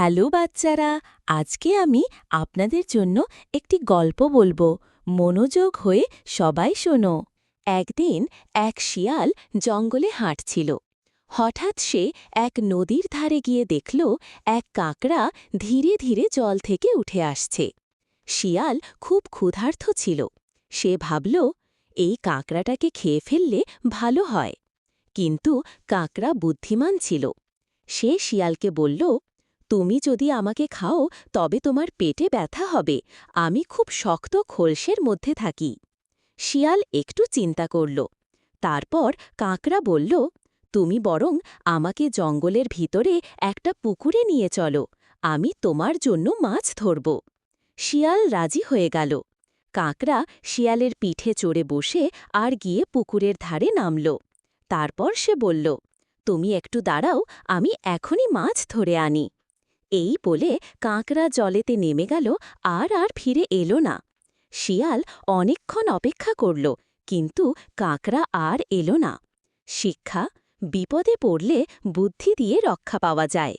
Hello বাচ্চারা, আজকে আমি আপনাদের জন্য একটি গল্প বলব। মনোযোগ হয়ে সবাই শোনো। একদিন এক শিয়াল জঙ্গলে হাঁটছিল। হঠাৎ সে এক নদীর ধারে গিয়ে দেখল এক কাকড়া ধীরে ধীরে জল থেকে উঠে আসছে। শিয়াল খুব ক্ষুধার্ত ছিল। সে ভাবল, এই কাকড়াটাকে খেয়ে ফেললে ভালো হয়। কিন্তু কাকড়া বুদ্ধিমান ছিল। সে শিয়ালকে বলল তুমি যদি আমাকে খাও, তবে তোমার পেটে ব্যথা হবে। আমি খুব শক্ত খোলসের মধ্যে থাকি। শিয়াল একটু চিন্তা করল। তারপর কাঁকড়া বলল, তুমি বরং আমাকে জঙ্গলের ভিতরে একটা পুকুরে নিয়ে চলো। আমি তোমার জন্য মাছ ধরব। শিয়াল রাজি হয়ে গেল। কাঁকড়া শিয়ালের পিঠে চড়ে বসে আর গিয়ে পুকুরের ধারে নামল। তারপর সে বলল, তুমি একটু দাঁড়াও, আমি এখনই মাছ ধরে আনি। এই বলে কাঁকড়া জলেতে নেমে গেল আর আর ফিরে এলো না। শিয়াল অনেকক্ষণ অপেক্ষা করল, কিন্তু কাঁকড়া আর এলো না। শিক্ষা, বিপদে পড়লে বুদ্ধি দিয়ে রক্ষা পাওয়া যায়।